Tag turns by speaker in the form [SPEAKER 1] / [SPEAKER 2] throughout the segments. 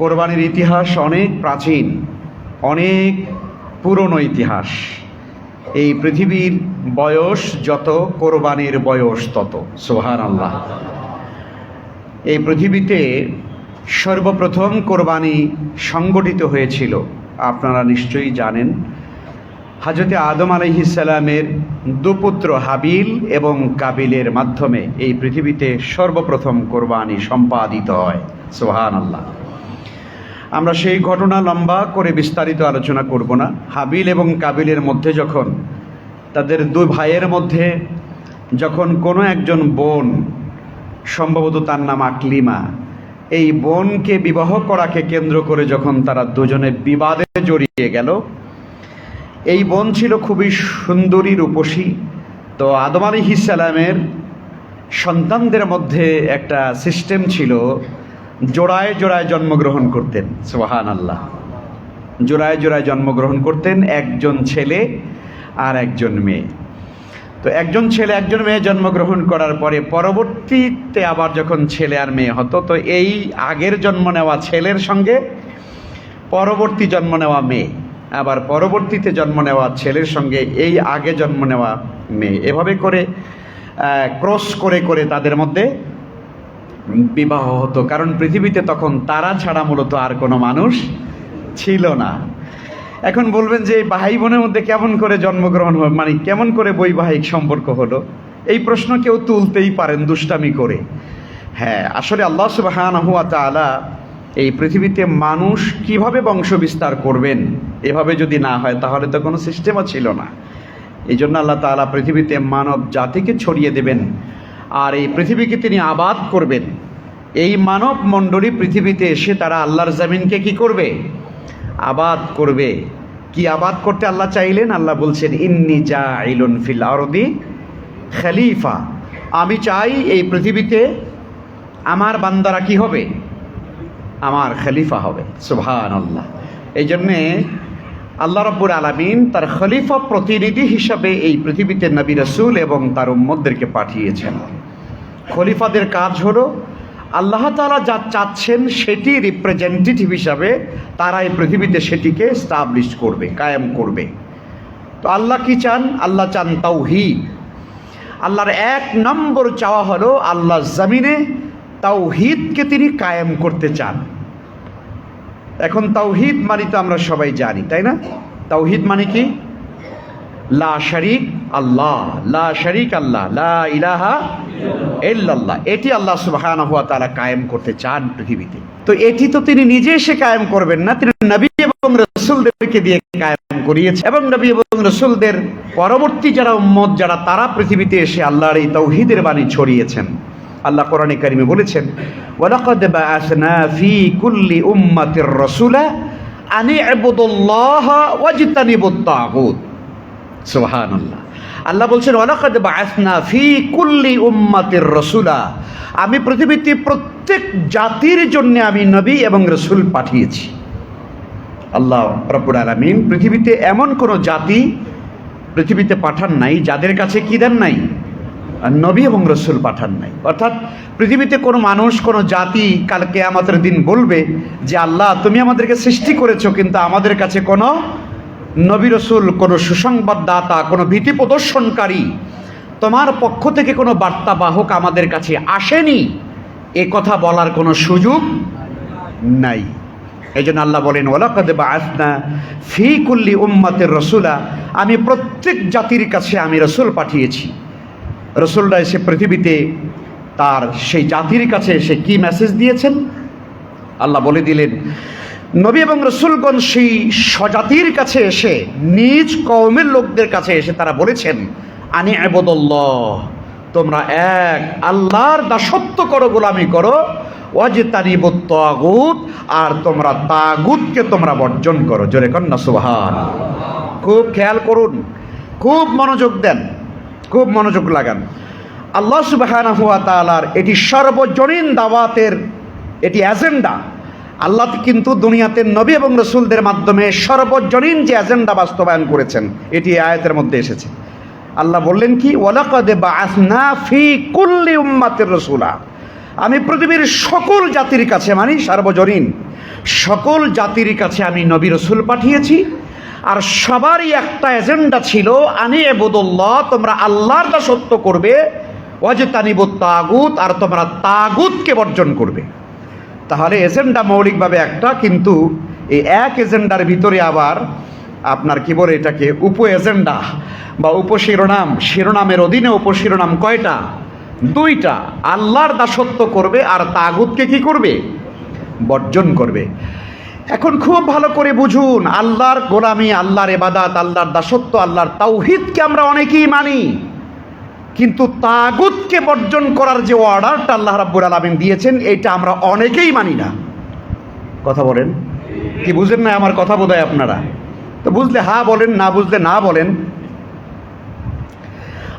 [SPEAKER 1] কোরবানির ইতিহাস অনেক প্রাচীন, অনেক পুরনো ইতিহাস। এই পৃথিবীর বয়স যত, কোরবানির বয়স তত। সোহান আল্লাহ এই পৃথিবীতে সর্বপ্রথম কোরবানি সংগঠিত হয়েছিল, আপনারা নিশ্চয়ই জানেন। হাজরতে আদম আলহিসাল্লামের দুপুত্র হাবিল এবং কাবিলের মাধ্যমে এই পৃথিবীতে সর্বপ্রথম কোরবানি সম্পাদিত হয়। সোহান আল্লাহ আমরা সেই ঘটনা লম্বা করে বিস্তারিত আলোচনা করব না। হাবিল এবং কাবিলের মধ্যে যখন, তাদের দুই ভাইয়ের মধ্যে যখন কোনো একজন বোন, সম্ভবত তার নাম আকলিমা, এই বোনকে বিবাহ করাকে কেন্দ্র করে যখন তারা দুজনে বিবাদে জড়িয়ে গেল, এই বোন ছিল খুবই সুন্দরী রূপসী। তো আদম আলী ইসালামের সন্তানদের মধ্যে একটা সিস্টেম ছিল জোড়ায় জোড়ায় জন্মগ্রহণ করতেন সোহান আল্লাহ জোড়ায় জোড়ায় জন্মগ্রহণ করতেন একজন ছেলে আর একজন মেয়ে। তো একজন ছেলে, একজন মেয়ে জন্মগ্রহণ করার পরে পরবর্তীতে আবার যখন ছেলে আর মেয়ে হতো, তো এই আগের জন্ম নেওয়া ছেলের সঙ্গে পরবর্তী জন্ম নেওয়া মেয়ে, আবার পরবর্তীতে জন্ম নেওয়া ছেলের সঙ্গে এই আগে জন্ম নেওয়া মেয়ে। এভাবে করে ক্রস করে করে তাদের মধ্যে বিবাহ হতো, কারণ পৃথিবীতে তখন তারা ছাড়া মূলত আর কোনো মানুষ ছিল না। এখন বলবেন যে এই ভাই বোনের মধ্যে কেমন করে জন্মগ্রহণ হয় মানে কেমন করে বৈবাহিক সম্পর্ক হলো? এই প্রশ্ন কেউ তুলতেই পারেন দুষ্টামি করে। হ্যাঁ আসলে আল্লাহ সুবাহান হুয়া তালা এই পৃথিবীতে মানুষ কীভাবে বংশ বিস্তার করবেন, এভাবে যদি না হয় তাহলে তো কোনো সিস্টেমও ছিল না। এই জন্য আল্লাহ তালা পৃথিবীতে মানব জাতিকে ছড়িয়ে দেবেন। আর এই পৃথিবীকে তিনি আবাদ করবেন। এই মানব মণ্ডলী পৃথিবীতে এসে তারা আল্লাহর জামিনকে কি করবে? আবাদ করবে। কি আবাদ করতে আল্লাহ চাইলেন? আল্লাহ বলছেন, ইন্নি যা ইলুন ফিল আরদি খালিফা। আমি চাই এই পৃথিবীতে আমার বান্দারা কি হবে? আমার খলিফা হবে। সুভান আল্লাহ এই জন্যে আল্লাহ রব্বুর আলমিন তার খলিফা প্রতিনিধি হিসাবে এই পৃথিবীতে নবী রসুল এবং তার উম্মদদেরকে পাঠিয়েছেন। খলিফাদের কাজ হলো, আল্লাহ তালা যা চাচ্ছেন সেটি রিপ্রেজেন্টেটিভ হিসাবে তারা এই পৃথিবীতে সেটিকে স্টাবলিশ করবে, কায়েম করবে। তো আল্লাহ কি চান? আল্লাহ চান তাওহিদ। আল্লাহর এক নম্বর চাওয়া হলো আল্লাহ জমিনে তাওহিদকে তিনি কায়েম করতে চান। এখন তাওহিদ মানে তো আমরা সবাই জানি, তাই না? তাওহিদ মানে কি? লা শরিক আল্লাহ, লা শরিক আল্লাহ, লা ইলাহা ইল্লাল্লাহ। এটি আল্লাহ সুবহানাহু ওয়া তাআলা কায়েম করতে চান পৃথিবীতে। তো এটি তো তিনি নিজে এসে কায়েম করবেন না, তিনি নবী এবং রসুলদেরকে দিয়ে কায়েম করিয়েছে এবং নবী এবং রসুলদের পরবর্তী যারা উম্মত, যারা তারা পৃথিবীতে এসে আল্লাহর এই তৌহিদের বাণী ছড়িয়েছেন। আল্লাহ কোরআনে কারিমে বলেছেন, ওয়ালাকাদ বাআসনা ফি কুল্লি উম্মাতির রাসূলা আনি ইবুদুল্লাহ ওয়াজতানিবুত তাগুত। সুবহানাল্লাহ। আল্লাহ বলছেন, ওয়ালাকাদ বাআসনা ফি কুল্লি উম্মাতির রাসূলা। আমি পৃথিবীতে প্রত্যেক জাতির জন্য আমি নবী এবং রসুল পাঠিয়েছি। আল্লাহ রব্বুল আলামিন পৃথিবীতে এমন কোনো জাতি পৃথিবীতে পাঠান নাই যাদের কাছে কি দেন নাই? নবী এবং রসুল পাঠান নাই। অর্থাৎ পৃথিবীতে কোনো মানুষ, কোনো জাতি কালকে আমাদের দিন বলবে যে, আল্লাহ, তুমি আমাদেরকে সৃষ্টি করেছ, কিন্তু আমাদের কাছে কোনো নবী রসুল কোনো সুসংবাদদাতা, কোনো ভীতি প্রদর্শনকারী, তোমার পক্ষ থেকে কোনো বার্তাবাহক আমাদের কাছে আসেনি? এ কথা বলার কোনো সুযোগ নাই। এই জন্য আল্লাহ বলেন ওলাকাদ বা আসনা ফি কুল্লি উম্মাতের রসুলা। আমি প্রত্যেক জাতির কাছে আমি রসুল পাঠিয়েছি। রসুলরা এসে পৃথিবীতে তার সেই জাতির কাছে এসে কি মেসেজ দিয়েছেন? আল্লাহ বলে দিলেন নবী এবং রসুলগণ সেই স্বজাতির কাছে এসে, নিজ কওমের লোকদের কাছে এসে তারা বলেছেন, আনি আবদল্লাহ, তোমরা এক আল্লাহর দাসত্ব করো, গোলামি করো ওয়াজে তারিবত তাগুত, আর তোমরা তাগুতকে তোমরা বর্জন করো। জোরে কন্যা, সুবহান। খুব খেয়াল করুন, খুব মনোযোগ দেন, খুব মনোযোগ লাগান। আল্লাহ সুবাহানা হুয়া তালার এটি সর্বজনীন দাওয়াতের এটি এজেন্ডা। আল্লাহ কিন্তু দুনিয়াতে নবী এবং রসুলদের মাধ্যমে সর্বজনীন যে এজেন্ডা বাস্তবায়ন করেছেন, এটি আয়াতের মধ্যে এসেছে। আল্লাহ বললেন কি, ওয়ালাকাদে ফি কুল্লি উম্মাতের রসুলা। আমি পৃথিবীর সকল জাতির কাছে মানি, সার্বজনীন। সকল জাতির কাছে আমি নবী রসুল পাঠিয়েছি, আর সবারই একটা এজেন্ডা ছিল, আনি এবুদুল্লাহ তোমরা আল্লাহর দাসত্ব করবে ওয়াজে তানিব তাগুত, আর তোমরা তাগুতকে বর্জন করবে। তাহলে এজেন্ডা মৌলিকভাবে একটা, কিন্তু এই এক এজেন্ডার ভিতরে আবার আপনার কি বলে এটাকে, উপ এজেন্ডা বা উপশিরোনাম শিরোনামের অধীনে উপশিরোনাম কয়টা? দুইটা। আল্লাহর দাসত্ব করবে আর তাগুতকে কি করবে? বর্জন করবে। এখন খুব ভালো করে বুঝুন, আল্লাহর গোলামি, আল্লাহর এবাদাত, আল্লাহর দাসত্ব, আল্লাহর তাওহিদকে আমরা অনেকেই মানি। কিন্তু তাগুতকে বর্জন করার যে অর্ডারটা আল্লাহ রাব্বুল আলামিন দিয়েছেন, এটা আমরা অনেকেই মানি না। কথা বলেন? কি বুঝেন না আমার কথা বোধহয় আপনারা? তো বুঝলে হা বলেন, না বুঝলে না বলেন।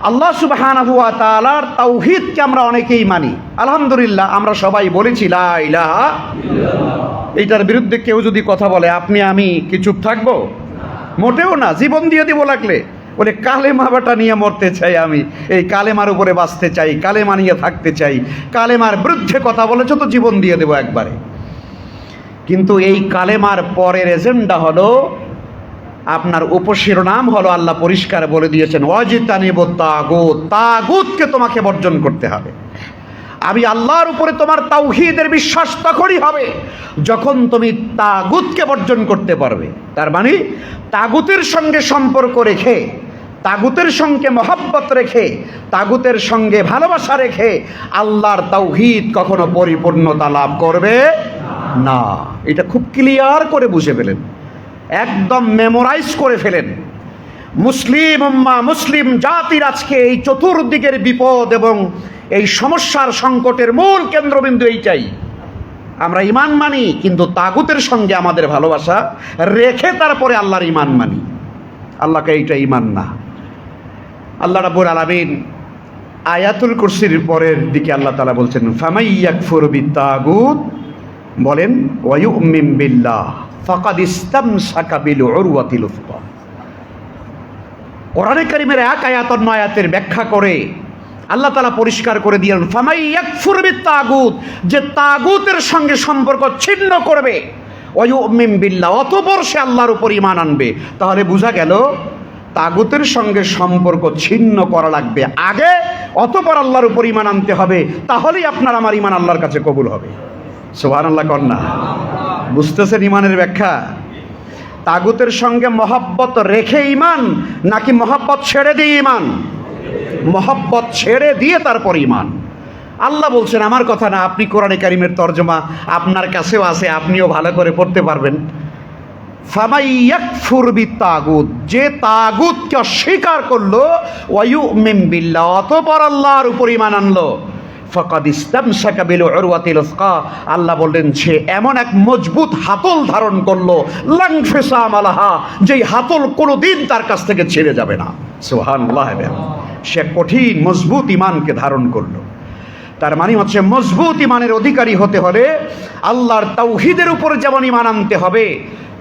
[SPEAKER 1] আল্লাহ সুবহানাহু ওয়া তাআলার তাওহীদকে আমরা অনেকেই মানি। আলহামদুলিল্লাহ, আমরা সবাই বলেছি ইলাহা এইটার বিরুদ্ধে কেউ যদি কথা বলে, আপনি, আমি কি চুপ থাকব? মোটেও না, জীবন দিয়ে দিব লাগলে। বলে, কালেমা বাটা নিয়ে মরতে চাই আমি। এই কালেমার উপরে বাঁচতে চাই, কালেমা নিয়ে থাকতে চাই। কালেমার বিরুদ্ধে কথা বলেছ তো জীবন দিয়ে দেবো একবারে। কিন্তু এই কালেমার পরের এজেন্ডা হলো, আপনার উপশিরোনাম হলো আল্লাহ পরিষ্কার বলে দিয়েছেন অজিতানিব তাগুত। তাগুতকে তোমাকে বর্জন করতে হবে। আমি আল্লাহর উপরে তোমার তাওহীদের বিশ্বাস তখনই হবে যখন তুমি তাগুতকে বর্জন করতে পারবে। তার মানে তাগুতের সঙ্গে সম্পর্ক রেখে তাগুতের সঙ্গে মহাব্বত রেখে, তাগুতের সঙ্গে ভালোবাসা রেখে আল্লাহর তাওহীদ কখনো পরিপূর্ণতা লাভ করবে না। এটা খুব ক্লিয়ার করে বুঝে ফেলেন। একদম মেমোরাইজ করে ফেলেন। মুসলিম উম্মা, মুসলিম জাতির আজকে এই চতুর্দিকের বিপদ এবং এই সমস্যার সংকটের মূল কেন্দ্রবিন্দু এইটাই। আমরা ইমান মানি, কিন্তু তাগুতের সঙ্গে আমাদের ভালোবাসা রেখে তারপরে আল্লাহর ইমান মানি। আল্লাহকে এইটা ইমান না। আল্লাহ রাব্বুল আলামিন আয়াতুল কুরসির পরের দিকে আল্লাহ তাআলা বলছেন ফামাইয়াকফুর বিত্তাগুত? বলেন ওয়ায়ুমিন বিল্লাহ, ফাকাদ উরওয়াতিল উফকা কোরআনে কারিমের এক আয়াত অন্য আয়াতের ব্যাখ্যা করে আল্লাহ তালা পরিষ্কার করে দিলেন, ফামাই ইয়াকফুর তাগুত যে তাগুতের সঙ্গে সম্পর্ক ছিন্ন করবে বিল্লাহ, অতপর সে আল্লাহর উপর ইমান আনবে। তাহলে বোঝা গেল তাগুতের সঙ্গে সম্পর্ক ছিন্ন করা লাগবে। আগে অতপর আল্লাহর উপর ইমান আনতে হবে, তাহলেই আপনার আমার ইমান আল্লাহর কাছে কবুল হবে। সোহান আল্লাহ কন্যা বুঝতেছেন ইমানের ব্যাখ্যা? তাগুতের সঙ্গে মহাব্বত রেখে ইমান নাকি মহাব্বত ছেড়ে দিয়ে ইমান মহাব্বত ছেড়ে দিয়ে তারপর ইমান আল্লাহ বলছেন, আমার কথা না, আপনি কোরআনে কারিমের তর্জমা আপনার কাছেও আছে, আপনিও ভালো করে পড়তে পারবেন। তাগুত যে তাগুতকে অস্বীকার করল ওয়ায়ু বিল্লাহ, অতপর আল্লাহর উপর ইমান আনলো। ফকাদ ইসলাম উরওয়াতিল উসকা, আল্লাহ বললেন, সে এমন এক মজবুত হাতল ধারণ করল, লাংফেসাম আলাহা, যেই হাতল কোনোদিন তার কাছ থেকে ছেড়ে যাবে না। সুবহানাল্লাহ সে কঠিন, মজবুত ইমানকে ধারণ করল। তার মানে হচ্ছে মজবুত ইমানের অধিকারী হতে হলে আল্লাহর তাওহিদের উপর যেমন ইমান আনতে হবে,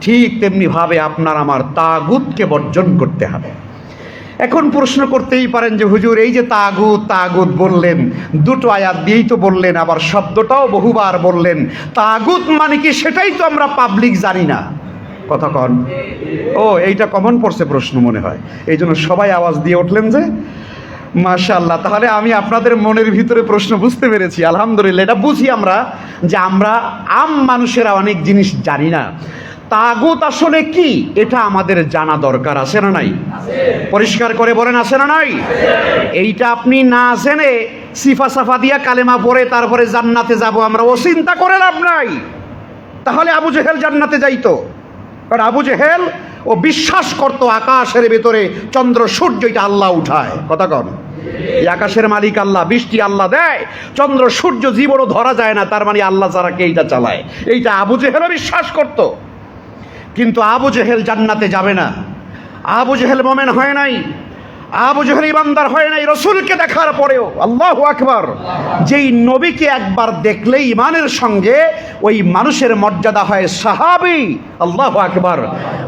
[SPEAKER 1] ঠিক তেমনিভাবে আপনার আমার তাগুতকে বর্জন করতে হবে। এখন প্রশ্ন করতেই পারেন যে, হুজুর, এই যে তাগুত তাগুত বললেন, দুটো আয়াত দিয়েই তো বললেন, আবার শব্দটাও বহুবার বললেন। তাগুত মানে কি সেটাই তো আমরা পাবলিক জানি না। কথা কন। ও, এইটা কমন পড়ছে প্রশ্ন মনে হয়। এই জন্য সবাই আওয়াজ দিয়ে উঠলেন যে মাশাল্লাহ তাহলে আমি আপনাদের মনের ভিতরে প্রশ্ন বুঝতে পেরেছি, আলহামদুলিল্লাহ। এটা বুঝি আমরা যে আমরা আম মানুষেরা অনেক জিনিস জানি না। তাগুত আসলে কি? এটা আমাদের জানা দরকার, আছে না নাই? পরিষ্কার করে বলেন, আছে না নাই? এইটা আপনি না জেনে সিফা সাফা দিয়া কালেমা পরে তারপরে জান্নাতে যাব, আমরা ও চিন্তা করে লাভ নাই। তাহলে আবু জেহেল জান্নাতে যাইতো। কারণ আবু জেহেল ও বিশ্বাস করত আকাশের ভেতরে চন্দ্র, সূর্য, এটা আল্লাহ উঠায়। কথা কন। এই আকাশের মালিক আল্লাহ, বৃষ্টি আল্লাহ দেয়, চন্দ্র, সূর্য জীবনও ধরা যায় না, তার মানে আল্লাহ ছাড়া কে এইটা চালায়? এইটা আবু জেহেলও বিশ্বাস করত। কিন্তু আবু জেহেল জান্নাতে যাবে না। আবু জেহেল মোমেন হয় নাই। আবু জেহেল ইমানদার হয় নাই, রসুলকে দেখার পরেও, আল্লাহ আকবর, যেই নবীকে একবার দেখলে ইমানের সঙ্গে ওই মানুষের মর্যাদা হয় সাহাবি, আল্লাহ আকবার।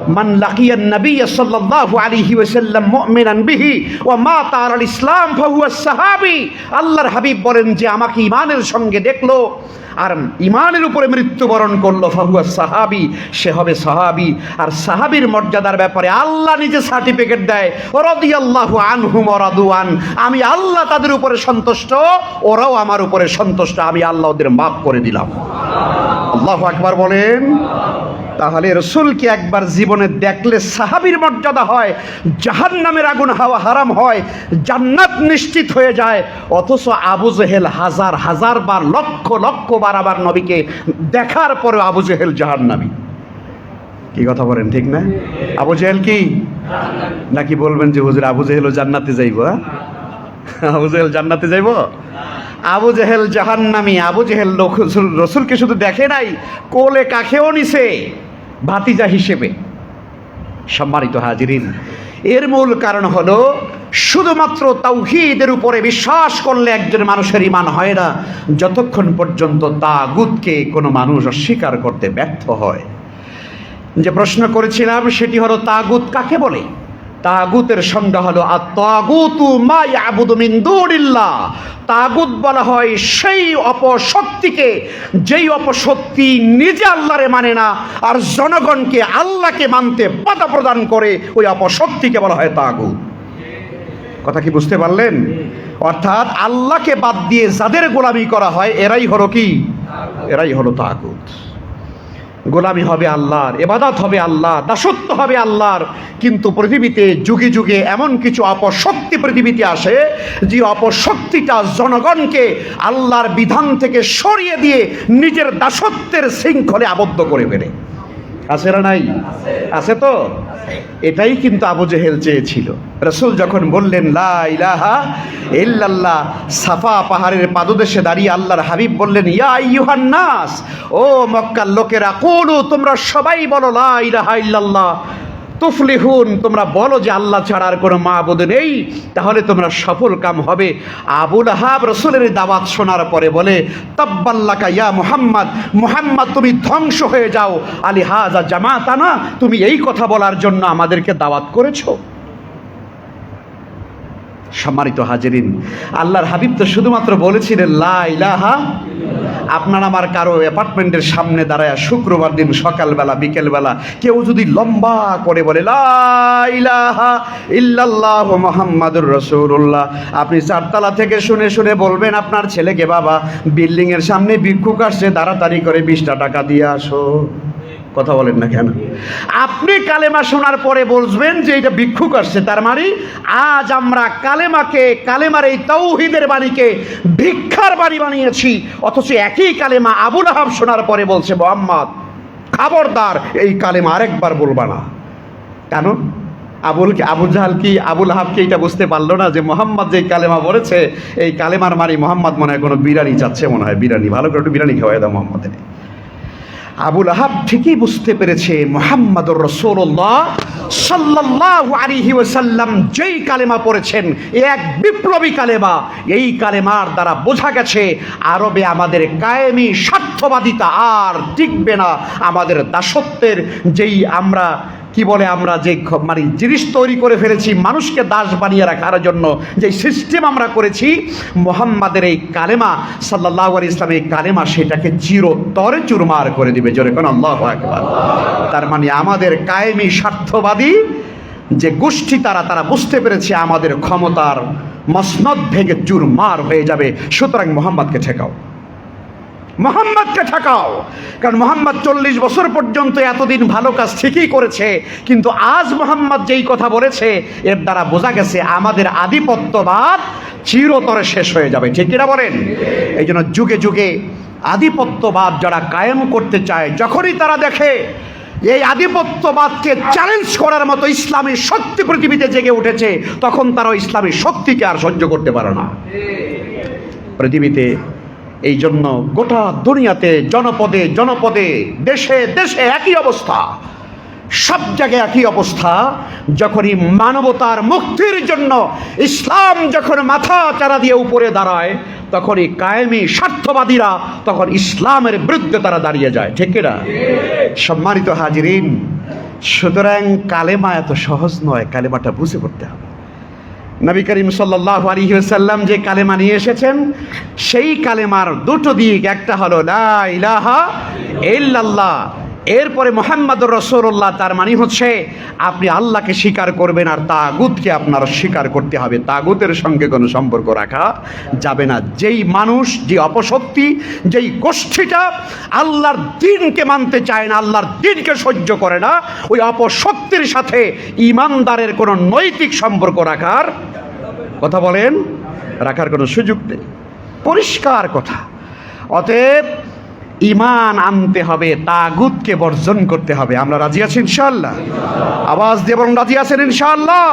[SPEAKER 1] মান লাকিয়ান নবী সাল্লাল্লাহু আলাইহি ওয়াসাল্লাম মুমিনান বিহি ওয়া মাতা আলাল ইসলাম ফাহুয়া সাহাবী। আল্লাহর হাবিব বলেন যে আমাকে ইমানের সঙ্গে দেখল আর ইমানের উপরে মৃত্যুবরণ করল ফাহুয়া সাহাবি। সে হবে সাহাবি। আর সাহাবির মর্যাদার ব্যাপারে আল্লাহ নিজে সার্টিফিকেট দেয়। রদিয়াল্লাহু আনহুম রাদুয়ান আমি আল্লাহ তাদের উপরে সন্তুষ্ট, ওরাও আমার উপরে সন্তুষ্ট। আমি আল্লাহ ওদের মাফ করে দিলাম। আল্লাহ আকবার বলেন। তাহলে রসুলকে একবার জীবনে দেখলে সাহাবির মর্যাদা হয় জাহান নামের আগুন হাওয়া হারাম হয়, জান্নাত নিশ্চিত হয়ে যায়। অথচ আবু জেহেল হাজার হাজার বার, লক্ষ লক্ষ বার আবার নবীকে দেখার পরেও আবু জেহেল জাহান জাহান্নামী। কি কথা বলেন, ঠিক না? আবু জেহেল কি? নাকি বলবেন যে হুজুর আবু জেহেলও জান্নাতে যাইব হ্যাঁ? আবু জেহেল জান্নাতে যাইব? আবু জেহেল জাহান্নামী, আবু জেহেল লোক- রসুলকে শুধু দেখে নাই, কোলে কাখেও নিছে। ভাতিজা হিসেবে সম্মানিত হাজিরিন। এর মূল কারণ হলো, শুধুমাত্র তৌহিদের উপরে বিশ্বাস করলে একজন মানুষের ইমান হয় না, যতক্ষণ পর্যন্ত তাগুদকে কোনো মানুষ অস্বীকার করতে ব্যর্থ হয়। যে প্রশ্ন করেছিলাম, সেটি হলো তাগুদ কাকে বলে? তাগুতের সংজ্ঞা হলো আত্মাগুতু মা ইয়াবুদু মিন দুনিল্লাহ। তাগুত বলা হয় সেই অপশক্তিকে, যেই অপশক্তি নিজে আল্লাহরে মানে না, আর জনগণকে আল্লাহকে মানতে বাধা প্রদান করে, ওই অপশক্তিকে বলা হয় তাগুত। কথা কি বুঝতে পারলেন? অর্থাৎ আল্লাহকে বাদ দিয়ে যাদের গোলামি করা হয়, এরাই হলো কি? এরাই হলো তাগুত। গোলামি হবে আল্লাহর, এবাদাত হবে আল্লাহ দাসত্ব হবে আল্লাহর। কিন্তু পৃথিবীতে যুগে যুগে এমন কিছু অপশক্তি পৃথিবীতে আসে, যে অপশক্তিটা জনগণকে আল্লাহর বিধান থেকে সরিয়ে দিয়ে নিজের দাসত্বের শৃঙ্খলে আবদ্ধ করে ফেলে। আছে না নাই? আছে। তো? এটাই কিন্তু আবু জেহেল চেয়েছিল। রসুল যখন বললেন লা ইলাহা ইল্লাল্লাহ সাফা পাহাড়ের পাদদেশে দাঁড়িয়ে আল্লাহর হাবিব বললেন ইয়া নাস ও মক্কার লোকেরা কুলু তোমরা সবাই বলো লা ইলাহা ইল্লাল্লাহ তুফলিহুন, তোমরা বলো যে আল্লাহ ছাড়ার আর কোনো মাহবুদ নেই, তাহলে তোমরা সফল কাম হবে। আবুল আহাব রসুলের দাওয়াত শোনার পরে বলে তাব্বাল্লাকা ইয়া মুহাম্মদ, মোহাম্মদ, তুমি ধ্বংস হয়ে যাও। আলী হাজা জামাতানা, তুমি এই কথা বলার জন্য আমাদেরকে দাওয়াত করেছ। সম্মানিত হাজিরিন, আল্লাহর হাবিব তো শুধুমাত্র বলেছিলেন, লা আপনার আমার কারও অ্যাপার্টমেন্টের সামনে দাঁড়ায় শুক্রবার দিন সকালবেলা, বিকেলবেলা কেউ যদি লম্বা করে বলে ইল্লাল্লাহ মোহাম্মদুর রসুল্লাহ আপনি চারতলা থেকে শুনে শুনে বলবেন, আপনার ছেলেকে বাবা, বিল্ডিংয়ের সামনে ভিক্ষুক আসছে, তাড়াতাড়ি করে বিশটা টাকা দিয়ে আসো। কথা বলেন না কেন? আপনি কালেমা শোনার পরে বলবেন যে এটা ভিক্ষুক আসছে, তার মানে আজ আমরা কালেমাকে, কালেমার এই তৌহিদের বাণীকে ভিক্ষার বাণী বানিয়েছি, অথচ একই কালেমা আবুল আহাব শোনার পরে বলছে, মোহাম্মদ, খবরদার, এই কালেমা আরেকবার বলবা না। কেন? আবুল আবু জাহাল কি, আবুল আহাব কি এটা বুঝতে পারল না যে মোহাম্মদ যে কালেমা বলেছে, এই কালেমার মারি মোহাম্মদ মনে হয় কোনো বিরিয়ানি যাচ্ছে মনে হয়, বিরিয়ানি, ভালো করে একটু বিরিয়ানি খাওয়াই দাও মোহাম্মদের আবুল আহাব ঠিকই বুঝতে পেরেছে, মোহাম্মদুর রসুল্লাহ সাল্লাহ আলিহি ওসাল্লাম যেই কালেমা পড়েছেন এক বিপ্লবী কালেমা। এই কালেমার দ্বারা বোঝা গেছে, আরবে আমাদের কায়েমি স্বার্থবাদিতা আর টিকবে না। আমাদের দাসত্বের যেই আমরা কি বলে আমরা যে মানে জিনিস তৈরি করে ফেলেছি, মানুষকে দাস বানিয়ে রাখার জন্য যে সিস্টেম আমরা করেছি, মোহাম্মদের এই কালেমা সাল্লাহ আলী এই কালেমা সেটাকে চিরতরে চুরমার করে দিবে। জোরে কোন তার মানে আমাদের কায়েমি স্বার্থবাদী যে গোষ্ঠী তারা তারা বুঝতে পেরেছে আমাদের ক্ষমতার মসনদ ভেঙে চুরমার হয়ে যাবে। সুতরাং মোহাম্মদকে ঠেকাও। মোহাম্মদকে ঠেকাও। কারণ মোহাম্মদ চল্লিশ বছর পর্যন্ত এতদিন ভালো কাজ ঠিকই করেছে, কিন্তু আজ মোহাম্মদ যেই কথা বলেছে, এর দ্বারা বোঝা গেছে আমাদের আধিপত্যবাদ চিরতরে শেষ হয়ে যাবে। ঠিক কিনা বলেন? এই জন্য যুগে যুগে আধিপত্যবাদ যারা কায়েম করতে চায়, যখনই তারা দেখে এই আধিপত্যবাদকে চ্যালেঞ্জ করার মতো ইসলামী শক্তি পৃথিবীতে জেগে উঠেছে, তখন তারা ইসলামী শক্তিকে আর সহ্য করতে পারে না। পৃথিবীতে এই জন্য গোটা দুনিয়াতে, জনপদে জনপদে, দেশে দেশে একই অবস্থা। সব জায়গায় একই অবস্থা। যখনই মানবতার মুক্তির জন্য ইসলাম যখন মাথা চারা দিয়ে উপরে দাঁড়ায়, তখনই কায়েমি স্বার্থবাদীরা তখন ইসলামের বিরুদ্ধে তারা দাঁড়িয়ে যায়। ঠিক না সম্মানিত হাজিরিন, সুতরাং কালেমা এত সহজ নয়, কালেমাটা বুঝে পড়তে হবে। নবী করিম সাল্লাহ সাল্লাম যে কালেমা নিয়ে এসেছেন, সেই কালেমার দুটো দিক, একটা হলো লা ইলাহা ইল্লাল্লাহ এরপরে মোহাম্মদ রসুল্লাহ তার মানে হচ্ছে আপনি আল্লাহকে স্বীকার করবেন আর তাগুতকে আপনার স্বীকার করতে হবে। তাগুতের সঙ্গে কোনো সম্পর্ক রাখা যাবে না। যেই মানুষ, যে অপশক্তি, যেই গোষ্ঠীটা আল্লাহর দিনকে মানতে চায় না, আল্লাহর দিনকে সহ্য করে না, ওই অপশক্তির সাথে ইমানদারের কোনো নৈতিক সম্পর্ক রাখার কথা বলেন, রাখার কোনো সুযোগ নেই। পরিষ্কার কথা। অতএব ইমান আনতে হবে, তাগুতকে বর্জন করতে হবে। আমরা রাজি আছি ইনশাল্লাহ আওয়াজ দিয়ে বলুন রাজি আছেন ইনশাল্লাহ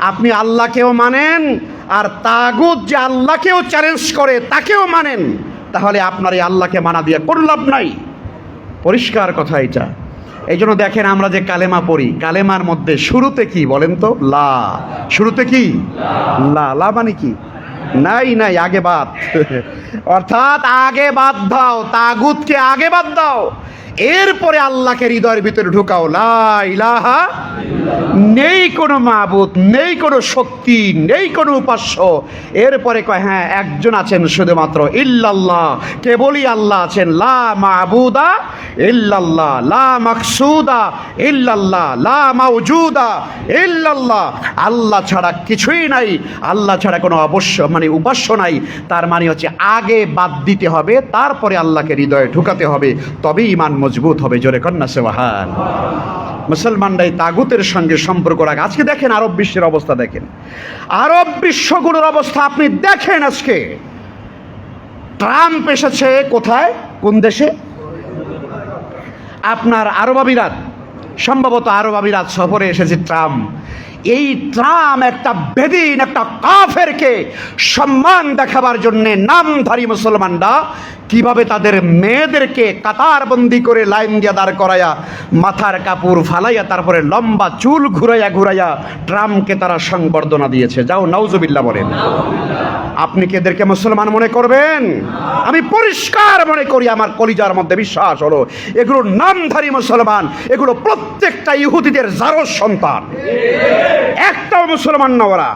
[SPEAKER 1] আপনি আল্লাহকেও মানেন, আর তাগুত যে আল্লাহকেও চ্যালেঞ্জ করে, তাকেও মানেন, তাহলে আপনার এই আল্লাহকে মানা দিয়ে কোন লাভ নাই। পরিষ্কার কথা এটা। এই জন্য দেখেন আমরা যে কালেমা পড়ি, কালেমার মধ্যে শুরুতে কি বলেন তো? লা। শুরুতে কি? লা। লা মানে কি? নাই নাই আগে বাদ অর্থাৎ আগে বাদ দাও তাগুতকে আগে বাদ দাও এরপরে আল্লাহকে হৃদয়ের ভিতরে ঢুকাও, লা ইলাহা নেই কোনো মাবুদ, নেই কোনো শক্তি, নেই কোনো উপাস্য। এরপরে কয় হ্যাঁ একজন আছেন শুধুমাত্র, ইল্লাল্লাহ। কেবলই আল্লাহ আছেন, লা মাবুদা ইল্লাল্লাহ, লা মাকসুদা ইল্লাল্লাহ, লা মাউজুদা ইল্লাল্লাহ। আল্লাহ ছাড়া কিছুই নাই, আল্লাহ ছাড়া কোনো অবশ্য মানে উপাস্য নাই। তার মানে হচ্ছে আগে বাদ দিতে হবে, তারপরে আল্লাহকে হৃদয়ে ঢুকাতে হবে। তবেই ইমান মজবুত হবে, জোরে কন্যা সেবাহান। মুসলমানরাই তাগুতের সঙ্গে সম্পর্ক রাখে। আজকে দেখেন আরব বিশ্বের অবস্থা দেখেন। আরব বিশ্বগুলোর অবস্থা, আপনি দেখেন আজকে। ট্রাম্প এসেছে কোথায়? কোন দেশে? আপনার আরব আমিরাত, সম্ভবত আরব আমিরাত সফরে এসেছে ট্রাম্প। এই ট্রাম একটা বেদিন, একটা কাফেরকে সম্মান দেখাবার জন্যে নামধারী মুসলমানরা কীভাবে তাদের মেয়েদেরকে কাতারবন্দি করে লাইন দিয়ে দাঁড় করাইয়া মাথার কাপড় ফালাইয়া, তারপরে লম্বা চুল ঘুরাইয়া ঘুরাইয়া ট্রামকে তারা সংবর্ধনা দিয়েছে। যাও নাউজবিল্লা বলেন। আপনি কি এদেরকে মুসলমান মনে করবেন? আমি পরিষ্কার মনে করি, আমার কলিজার মধ্যে বিশ্বাস হলো, এগুলো নামধারী মুসলমান, এগুলো প্রত্যেকটা ইহুদিদের জারস সন্তান। একটাও মুসলমান না ওরা।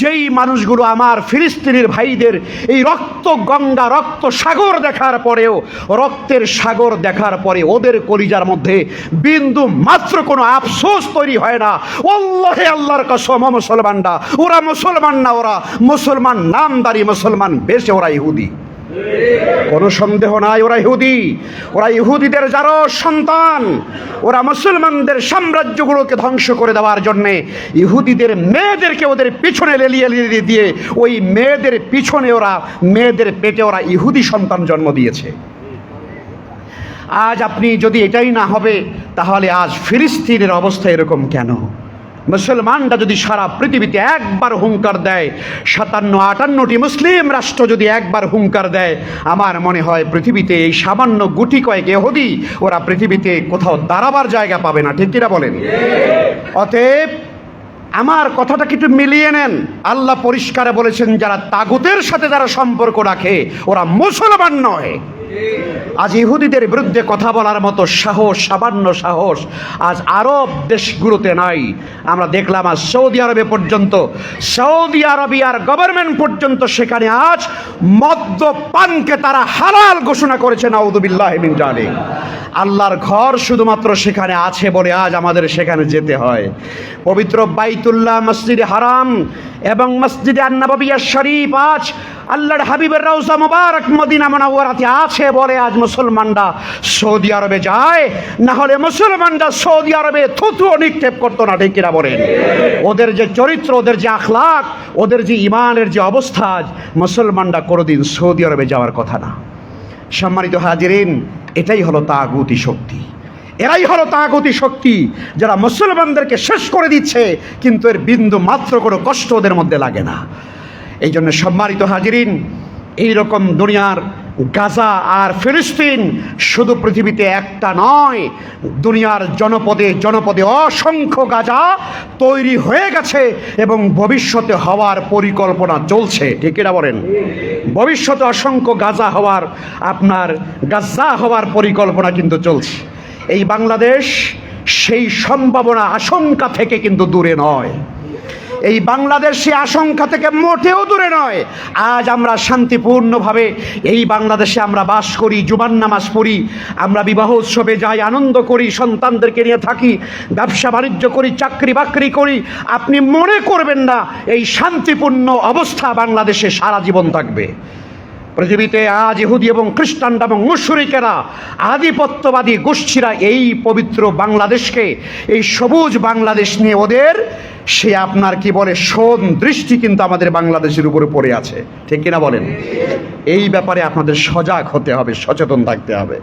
[SPEAKER 1] যেই মানুষগুলো আমার ফিলিস্তিনের ভাইদের এই রক্ত গঙ্গা, রক্ত সাগর দেখার পরেও, রক্তের সাগর দেখার পরে ওদের কলিজার মধ্যে বিন্দু মাত্র কোনো আফসোস তৈরি হয় না। ওল্লাহে আল্লাহর কসম মুসলমানরা, ওরা মুসলমান না ওরা, মুসলমান নামদারি মুসলমান, বেশে ওরা ইহুদি। কোনো সন্দেহ নাই ওরা ইহুদি। ওরা ইহুদিদের যারো সন্তান, ওরা মুসলমানদের সাম্রাজ্যগুলোকে ধ্বংস করে দেওয়ার জন্যে ইহুদিদের মেয়েদেরকে ওদের পিছনে লেলিয়ে লেলিয়ে দিয়ে ওই মেয়েদের পিছনে ওরা, মেয়েদের পেটে ওরা ইহুদি সন্তান জন্ম দিয়েছে। আজ আপনি যদি এটাই না হবে, তাহলে আজ ফিলিস্তিনের অবস্থা এরকম কেন? মুসলমানরা যদি সারা পৃথিবীতে একবার হুঙ্কার দেয়, সাতান্ন, আটান্নটি মুসলিম রাষ্ট্র যদি একবার হুঙ্কার দেয়, আমার মনে হয় পৃথিবীতে এই সামান্য গুটি কয়েক এহদি ওরা পৃথিবীতে কোথাও দাঁড়াবার জায়গা পাবে না। ঠিক কিনা বলেন? অতএব আমার কথাটা একটু মিলিয়ে নেন? আল্লাহ পরিষ্কারে বলেছেন, যারা তাগুতের সাথে যারা সম্পর্ক রাখে, ওরা মুসলমান নয়। আজ ইহুদিদের বিরুদ্ধে কথা বলার মতো সাহস, সামান্য সাহস আজ আরব দেশগুলোতে নাই। আমরা দেখলাম আজ সৌদি আরবে পর্যন্ত, সৌদি আরবিয়ার গভর্নমেন্ট পর্যন্ত সেখানে আজ মদ্যপানকে তারা হালাল ঘোষণা করেছে নাউদুবিল্লাহ জালিক আল্লাহর ঘর শুধুমাত্র সেখানে আছে বলে আজ আমাদের সেখানে যেতে হয়। পবিত্র বাইতুল্লাহ মসজিদে হারাম এবং মসজিদে আন্নাবাবিয়া শরীফ আজ আল্লাহর হাবিবের রৌজা মোবারক মদিনা মোনাওয়ারাতে আছে বলে আজ মুসলমানরা সৌদি আরবে যায়। না হলে মুসলমানরা সৌদি আরবে থুতুও নিক্ষেপ করতো না কিনা বলেন? ওদের যে চরিত্র, ওদের যে আখলাক, ওদের যে ইমানের যে অবস্থা আজ, মুসলমানরা কোনোদিন সৌদি আরবে যাওয়ার কথা না। সম্মানিত হাজিরিন, এটাই হলো তাগুতি শক্তি। এরাই হলো তাগতি শক্তি, যারা মুসলমানদেরকে শেষ করে দিচ্ছে, কিন্তু এর বিন্দু মাত্র কোনো কষ্ট ওদের মধ্যে লাগে না। এই জন্য সম্মানিত হাজিরিন, এইরকম দুনিয়ার গাজা আর ফিলিস্তিন শুধু পৃথিবীতে একটা নয়, দুনিয়ার জনপদে জনপদে অসংখ্য গাজা তৈরি হয়ে গেছে এবং ভবিষ্যতে হওয়ার পরিকল্পনা চলছে। ঠিক এটা বলেন? ভবিষ্যতে অসংখ্য গাজা হওয়ার, আপনার গাজা হওয়ার পরিকল্পনা কিন্তু চলছে। এই বাংলাদেশ সেই সম্ভাবনা আশঙ্কা থেকে কিন্তু দূরে নয়। এই বাংলাদেশে আশঙ্কা থেকে মোটেও দূরে নয়। আজ আমরা শান্তিপূর্ণভাবে এই বাংলাদেশে আমরা বাস করি জুবান নামাজ পড়ি, আমরা বিবাহ উৎসবে যাই, আনন্দ করি, সন্তানদেরকে নিয়ে থাকি, ব্যবসা বাণিজ্য করি, চাকরি বাকরি করি। আপনি মনে করবেন না, এই শান্তিপূর্ণ অবস্থা বাংলাদেশে সারা জীবন থাকবে। পৃথিবীতে আজ ইহুদি এবং খ্রিস্টানরা এবং মুশরিকেরা আধিপত্যবাদী গোষ্ঠীরা এই পবিত্র বাংলাদেশকে, এই সবুজ বাংলাদেশ নিয়ে ওদের সে আপনার কি বলে সোন দৃষ্টি কিন্তু আমাদের বাংলাদেশের উপরে পড়ে আছে। ঠিক কিনা বলেন? এই ব্যাপারে আপনাদের সজাগ হতে হবে, সচেতন থাকতে হবে।